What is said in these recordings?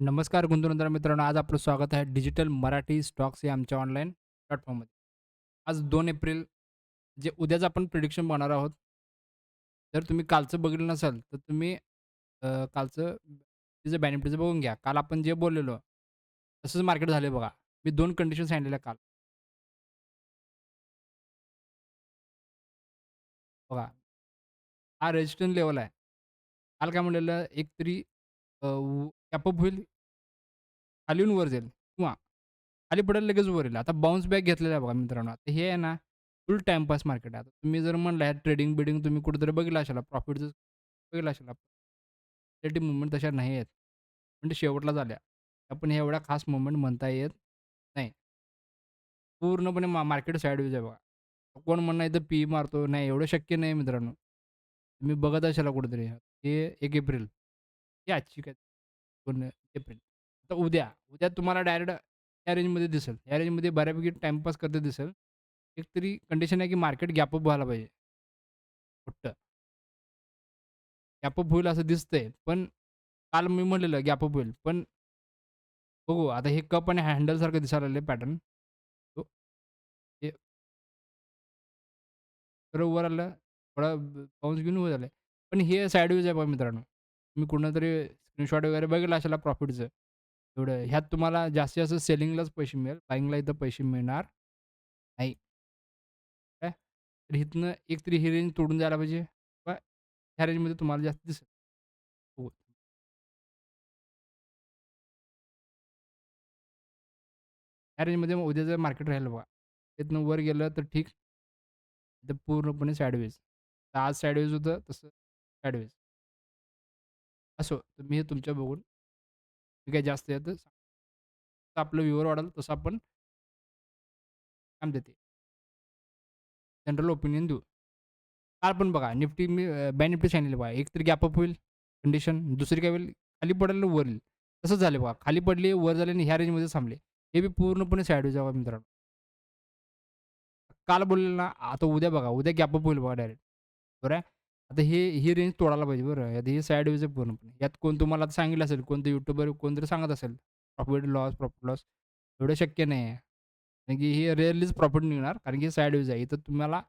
नमस्कार गुंतवणूकदार मित्रांनो, आज आपलं स्वागत आहे डिजिटल मराठी स्टॉक्स या आमच्या ऑनलाईन प्लॅटफॉर्ममध्ये. आज दोन एप्रिल जे उद्याचं आपण प्रिडिक्शन बनवणार आहोत. जर तुम्ही कालचं बघितलं नसाल, तर तुम्ही कालचं तिचं बेनिफिटचं बघून घ्या. काल आपण जे बोललेलो, तसंच मार्केट झाले बघा. मी दोन कंडिशन सांगितलेल्या काल. बघा, हा रेजिस्टन्स लेवल आहे. काल काय म्हणलेलं एक तरी कॅपअप होईल, खालीहून वर जाईल किंवा खाली पडेल लगेच वर येईल. आता बाउन्स बॅक घेतलेला आहे बघा मित्रांनो. आता हे आहे ना, फुल टाइमपास मार्केट आहे. आता तुम्ही जर म्हणला ट्रेडिंग-बिडिंग तुम्ही कुठेतरी बघितलं असाल, जर बघितलं असाल आपण. मुवमेंट तशा नाही आहेत. म्हणजे शेवटला झाल्या. आपण हे एवढ्या खास मुवमेंट म्हणता येत नाही. पूर्णपणे मा मार्केट साईडवेज आहे बघा. कोण म्हणणार इथं पी मारतो. नाही, एवढं शक्य नाही मित्रांनो. तुम्ही बघत असाल कुठेतरी. हे एक एप्रिल. ही आजची काय 2 एप्रिल. तर उद्या, उद्या तुम्हाला डायरेक्ट या रेंजमध्ये दिसेल. या रेंजमध्ये बऱ्यापैकी टाईमपास करत दिसेल. एक तरी कंडिशन आहे की मार्केट गॅपअप व्हायला पाहिजे. मोठं. गॅपअप होईल असं दिसतंय. पण काल मी म्हटलेलं गॅपअप होईल. पण बघू आता हे कप आणि हँडलसारखं दिसायला लागले पॅटर्न. तो वर आलं, थोडा बाउन्स घेऊन वर झालंय. पण हे साइडवेज आहे बघा मित्रांनो. तुम्ही कुठूनतरी स्क्रीनशॉट वगैरे बघितलं असेल प्रॉफिटचं. एवढं ह्यात तुम्हाला जास्तीत जास्त सेलिंगलाच पैसे मिळेल. बायिंगला इथं पैसे मिळणार नाही. काय? तर इथनं एक तरी ही रेंज तोडून जायला पाहिजे किंवा ह्या रेंजमध्ये तुम्हाला जास्त दिसेल. हो. ह्या रेंजमध्ये मग उद्याचं मार्केट राहील बघा. तिथनं वर गेलं तर ठीक. तर पूर्णपणे साइडवेज. तर आज साइडवेज होतं, तसं साइडवेज. असो, मी हे तुमच्या बघून मी काही जास्त येतं जसं आपलं व्ह्यूवर वाढेल तसं आपण काय म्हणतात ते जनरल ओपिनियन देऊ. काल पण बघा निफ्टी मी अ, बँक निफ्टी सांगितलं बघा. एक तरी गॅप अप होईल कंडिशन, दुसरी काय होईल खाली पडेल आणि वर येईल. तसंच झालं बघा. खाली पडली, वर झाली आणि ह्या रेंजमध्ये थांबले. हे बी पूर्णपणे साइडवेज आहे बघा मित्रांनो. काल बोललेलं ना, आता उद्या बघा, उद्या गॅप अप होईल बघा डायरेक्ट. बरं आहे. आता हे ही रेंज तोडायला पाहिजे बरं. आता हे साइडवेज आहे पूर्णपणे. यात कोण तुम्हाला आता सांगितलं असेल, कोणतं युट्यूबर कोणतरी सांगत असेल, प्रॉफिट लॉस, प्रॉफिट लॉस. एवढं शक्य नाही आहे. कारण की हे रेअरलीच प्रॉफिट निघणार. कारण की साइडवेज आहे. इथं तुम्हाला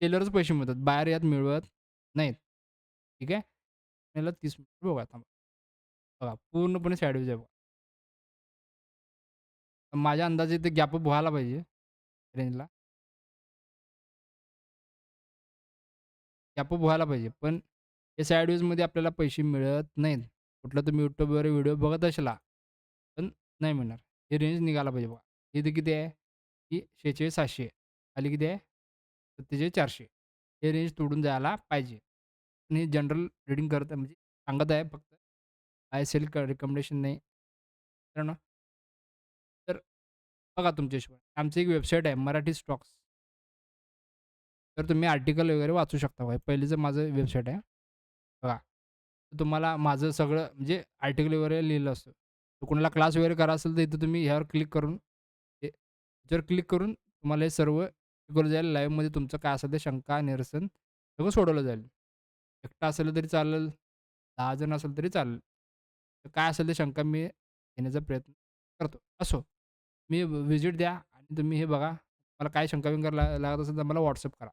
टेलरच पैसे मिळतात. बाहेर यात मिळवत नाहीत. ठीक आहे. याला तीस मिनिट बघा थांबा. बघा पूर्णपणे साइडवेज आहे बघा. माझ्या अंदाजे इथे गॅपअप व्हायला पाहिजे रेंजला. कॅपअप व्हायला पाहिजे. पण हे साइडवेजमध्ये आपल्याला पैसे मिळत नाहीत. कुठला तुम्ही YouTubeवर व्हिडिओ बघत असला, पण नाही मिळणार. हे रेंज निघाला पाहिजे बघा. इथे किती आहे? की 46,700 खाली किती आहे? 47,400 हे रेंज तोडून जायला पाहिजे. आणि जनरल रिडिंग करत आहे म्हणजे सांगत आहे फक्त. आय एस एल क रिकमेंडेशन नाही. मित्रांनो तर बघा तुमच्या हिशोबाने. आमची एक वेबसाईट आहे मराठी स्टॉक्स. तर तुम्ही आर्टिकल वगैरे वाचू शकता भाई पहिलेचं माझं वेबसाईट आहे. बघा. तुम्हाला माझं सगळं म्हणजे आर्टिकल वगैरे लिहिलं असतं. तर कोणाला क्लास वगैरे करा असेल तर इथं तुम्ही ह्यावर क्लिक करून जर ह्याच्यावर क्लिक करून तुम्हाला हे सर्व शिकवलं जाईल. लाईव्हमध्ये तुमचं काय असेल ते शंका, निरसन सगळं सोडवलं जाईल. एकटा असेल तरी चालेल, दहा जण असेल तरी चालेल. तर काय असेल ते शंका मी घेण्याचा प्रयत्न करतो. असो, मी व्हिजिट द्या आणि तुम्ही हे बघा. मला काय शंका विंकर ला लागत असेल तर मला व्हॉट्सअप करा.